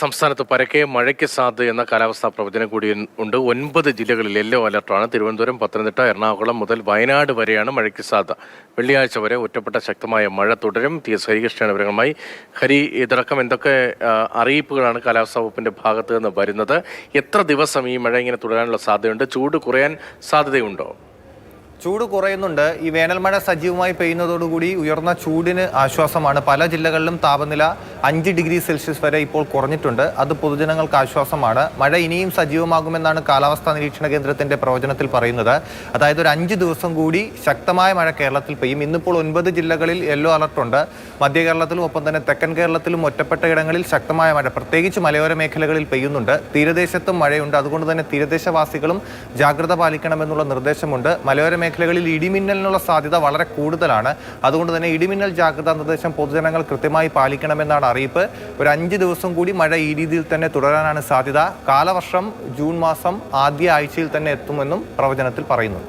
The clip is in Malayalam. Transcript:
സംസ്ഥാനത്ത് പരക്കെ മഴയ്ക്ക് സാധ്യത എന്ന കാലാവസ്ഥാ പ്രവചനം കൂടി ഉണ്ട്. ഒൻപത് ജില്ലകളിൽ യെല്ലോ അലർട്ടാണ്. തിരുവനന്തപുരം പത്തനംതിട്ട എറണാകുളം മുതൽ വയനാട് വരെയാണ് മഴയ്ക്ക് സാധ്യത. വെള്ളിയാഴ്ച വരെ ഒറ്റപ്പെട്ട ശക്തമായ മഴ തുടരും. ടി എസ് ഹരികൃഷ്ണൻ വിവരങ്ങളുമായി. ഹരി ഇതടക്കം എന്തൊക്കെ അറിയിപ്പുകളാണ് കാലാവസ്ഥാ വകുപ്പിന്റെ ഭാഗത്ത് നിന്ന് വരുന്നത്? എത്ര ദിവസം ഈ മഴ ഇങ്ങനെ തുടരാനുള്ള സാധ്യതയുണ്ട്? ചൂട് കുറയാൻ സാധ്യതയുണ്ടോ? ചൂട് കുറയുന്നുണ്ട്. ഈ വേനൽമഴ സജീവമായി പെയ്യുന്നതോടുകൂടി ഉയർന്ന ചൂടിന് ആശ്വാസമാണ്. പല ജില്ലകളിലും താപനില അഞ്ച് ഡിഗ്രി സെൽഷ്യസ് വരെ ഇപ്പോൾ കുറഞ്ഞിട്ടുണ്ട്. അത് പൊതുജനങ്ങൾക്ക് ആശ്വാസമാണ്. മഴ ഇനിയും സജീവമാകുമെന്നാണ് കാലാവസ്ഥാ നിരീക്ഷണ കേന്ദ്രത്തിന്റെ പ്രവചനത്തിൽ പറയുന്നത്. അതായത് ഒരു അഞ്ച് ദിവസം കൂടി ശക്തമായ മഴ കേരളത്തിൽ പെയ്യും. ഇന്നിപ്പോൾ ഒൻപത് ജില്ലകളിൽ യെല്ലോ അലർട്ടുണ്ട് മധ്യ കേരളത്തിലും ഒപ്പം തന്നെ തെക്കൻ കേരളത്തിലും ഒറ്റപ്പെട്ട ഇടങ്ങളിൽ ശക്തമായ മഴ. പ്രത്യേകിച്ച് മലയോര മേഖലകളിൽ പെയ്യുന്നുണ്ട്. തീരദേശത്തും മഴയുണ്ട്. അതുകൊണ്ട് തന്നെ തീരദേശവാസികളും ജാഗ്രത പാലിക്കണമെന്നുള്ള നിർദ്ദേശമുണ്ട്. മലയോര മേഖലകളിൽ ഇടിമിന്നലിനുള്ള സാധ്യത വളരെ കൂടുതലാണ്. അതുകൊണ്ട് തന്നെ ഇടിമിന്നൽ ജാഗ്രതാ നിർദ്ദേശം പൊതുജനങ്ങൾ കൃത്യമായി പാലിക്കണമെന്നാണ് അറിയിപ്പ്. ഒരു അഞ്ച് ദിവസം കൂടി മഴ ഈ രീതിയിൽ തന്നെ തുടരാനാണ് സാധ്യത. കാലവർഷം ജൂൺ മാസം ആദ്യ ആഴ്ചയിൽ തന്നെ എത്തുമെന്നും പ്രവചനത്തിൽ പറയുന്നു.